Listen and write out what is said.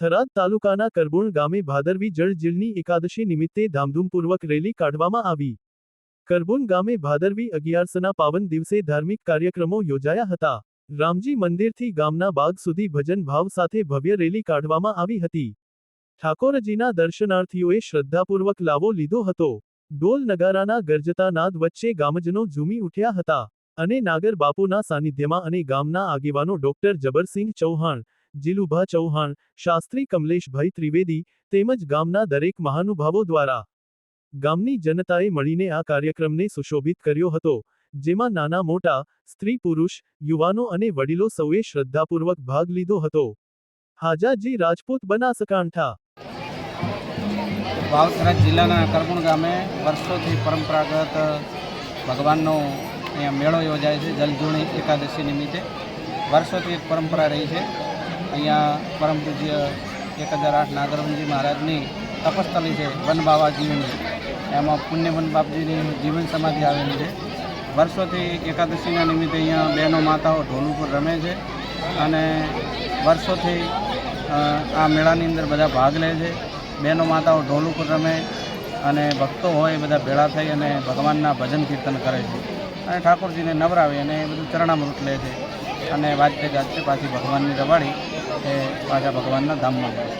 થરાદ તાલુકાના કરબુણ ગામે ભાદરવી જળજીલની એકાદશી નિમિત્તે ધામધૂમપૂર્વક રેલી કાઢવામાં આવી. કરબુણ ગામે ભાદરવી અગિયારસના પાવન દિવસે ધાર્મિક કાર્યક્રમો યોજાયા હતા. રામજી મંદિરથી ગામના બાગ સુધી ભજન ભાવ સાથે ભવ્ય રેલી કાઢવામાં આવી હતી. ઠાકોરજીના દર્શનાર્થીઓએ શ્રદ્ધાપૂર્વક લાવો લીધો હતો. ડોલ નગારાના ગરજતા નાદ વચ્ચે ગામજનો ઝૂમી ઉઠ્યા હતા અને નાગર બાપુના સાનિધ્યમાં અને ગામના આગેવાનો ડોક્ટર જબરસિંહ ચૌહાણ જીલુભા ચૌહાણ, શાસ્ત્રી કમલેશભાઈ ત્રિવેદી તેમજ ગામના દરેક મહાનુભાવો દ્વારા ગામની જનતાએ મળીને આ કાર્યક્રમને સુશોભિત કર્યો હતો, જેમાં નાના મોટા સ્ત્રી પુરુષ, યુવાનો અને વડીલો સૌએ શ્રદ્ધાપૂર્વક ભાગ લીધો હતો. હાજાજી રાજપૂત બનાસકાંઠા. વાવથરા જિલ્લાના કરમુણ ગામે વર્ષોથી પરંપરાગત ભગવાનનો અહીંયા મેળો યોજાય છે, જલજૂણી એકાદશી નિમિત્તે. વર્ષોથી એક પરંપરા રહી છે. અહીંયા પરમ પૂજ્ય એક હજાર આઠ નાગરવનજી મહારાજની તપસ્થલી છે વન બાવાજીની એમાં પુણ્ય વન બાપજીની જીવન સમાધિ આવેલી છે. વર્ષોથી એકાદશીના નિમિત્તે અહીંયા બહેનો, માતાઓ ઢોલ ઉપર રમે છે અને વર્ષોથી આ મેળાની અંદર બધા ભાગ લે છે. બહેનો, માતાઓ ઢોલ ઉપર રમે અને ભક્તો હોય બધા ભેળા થઈ અને ભગવાનના ભજન કીર્તન કરે છે. અને ઠાકોરજીને નવરાવે અને એ બધું ચરણામૃત લે છે અને વાજતે ગાજતે પાછી ભગવાનની રવાડી એ પાછા ભગવાનના ધામમાં જાય